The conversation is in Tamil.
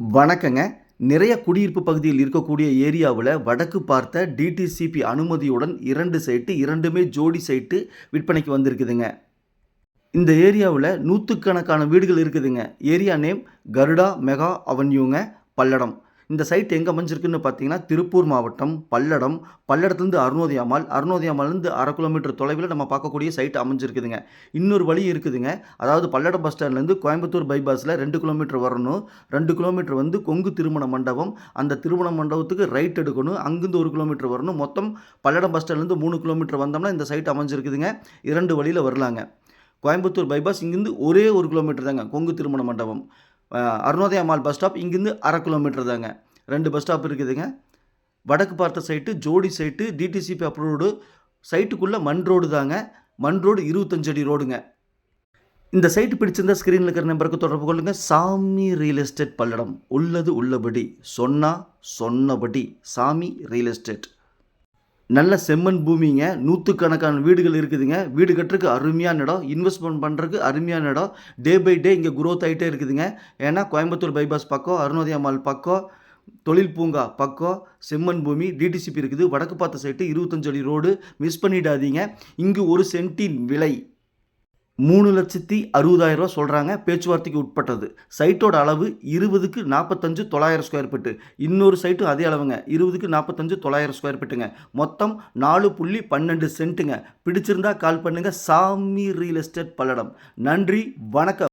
வணக்கங்க. நிறைய குடியிருப்பு பகுதியில் இருக்கக்கூடிய ஏரியாவில் வடக்கு பார்த்த டிடிசிபி அனுமதியுடன் இரண்டு சைட்டு இரண்டுமே ஜோடி சைட்டு விற்பனைக்கு வந்திருக்குதுங்க. இந்த ஏரியாவில் நூற்றுக்கணக்கான வீடுகள் இருக்குதுங்க. ஏரியா நேம் கருடா மெகா அவென்யூங்க பல்லடம். இந்த சைட் எங்கே அமைஞ்சிருக்குன்னு பார்த்தீங்கன்னா திருப்பூர் மாவட்டம் பல்லடம். பல்லடத்துலேருந்து அருணோதியாமல் அருணோதயாமாலேருந்து அரை கிலோமீட்டர் தொலைவில் நம்ம பார்க்கக்கூடிய சைட் அமைஞ்சிருக்குதுங்க. இன்னொரு வழி இருக்குதுங்க. அதாவது பல்லடம் பஸ் ஸ்டாண்ட்லேருந்து கோயம்புத்தூர் பைபாஸில் ரெண்டு கிலோமீட்டர் வரணும். ரெண்டு கிலோமீட்டர் வந்து கொங்கு திருமண மண்டபம். அந்த திருமண மண்டபத்துக்கு ரைட் எடுக்கணும். அங்கேருந்து ஒரு கிலோமீட்டர் வரணும். மொத்தம் பல்லடம் பஸ் ஸ்டாண்ட்லேருந்து மூணு கிலோமீட்டர் வந்தோம்னா இந்த சைட் அமைஞ்சிருக்குதுங்க. இரண்டு வழியில் வரலாங்க. கோயம்புத்தூர் பைபாஸ் இங்கேருந்து ஒரே ஒரு கிலோமீட்டர் தாங்க. கொங்கு திருமண மண்டபம். அருணோதய மால் பஸ் ஸ்டாப் இங்கேருந்து அரை கிலோமீட்டர் தாங்க. ரெண்டு பஸ் ஸ்டாப் இருக்குதுங்க. வடக்கு பார்த்த சைட்டு ஜோடி சைட்டு டிடிசிபி அப்ரூவ்டு சைட்டுக்குள்ளே மண் ரோடு தாங்க. மண் ரோடு இருபத்தஞ்சு அடி ரோடுங்க இந்த சைட்டு பிடிச்சிருந்தா ஸ்க்ரீனில் இருக்கிற நம்பருக்கு தொடர்பு கொள்ளுங்க. சாமி ரியல் எஸ்டேட் பல்லடம். உள்ளது உள்ளபடி. சொன்னா சொன்னபடி. சாமி ரியல் எஸ்டேட் நல்ல செம்மண் பூமிங்க. நூற்றுக்கணக்கான வீடுகள் இருக்குதுங்க. வீடு கட்டுறதுக்கு அருமையான இடம். இன்வெஸ்ட்மெண்ட் பண்ணுறதுக்கு அருமையான இடம். டே பை டே இங்கே குரோத் ஆகிட்டே இருக்குதுங்க. ஏன்னா கோயம்புத்தூர் பைபாஸ் பக்கம் அருணோதயா மால் பக்கம் தொழில் பூங்கா பக்கம் செம்மன் பூமி டிடிசிபி இருக்குது. வடக்கு பார்த்த சைட்டு இருபத்தஞ்சு அடி ரோடு மிஸ் பண்ணிடாதீங்க. இங்கு ஒரு சென்ட்டின் விலை மூணு லட்சத்தி அறுபதாயிரம் ரூபா சொல்கிறாங்க பேச்சுவார்த்தைக்கு உட்பட்டது. சைட்டோட அளவு இருபதுக்கு நாற்பத்தஞ்சு தொள்ளாயிரம் ஸ்கொயர் ஃபீட்டு இன்னொரு சைட்டும் அதே அளவுங்க. இருபதுக்கு நாற்பத்தஞ்சு தொள்ளாயிரம் ஸ்கொயர் ஃபீட்டுங்க மொத்தம் நாலு புள்ளி பன்னெண்டு சென்ட்டுங்க பிடிச்சிருந்தா கால் பண்ணுங்கள் சாமி ரியல் எஸ்டேட் பல்லடம். நன்றி. வணக்கம்.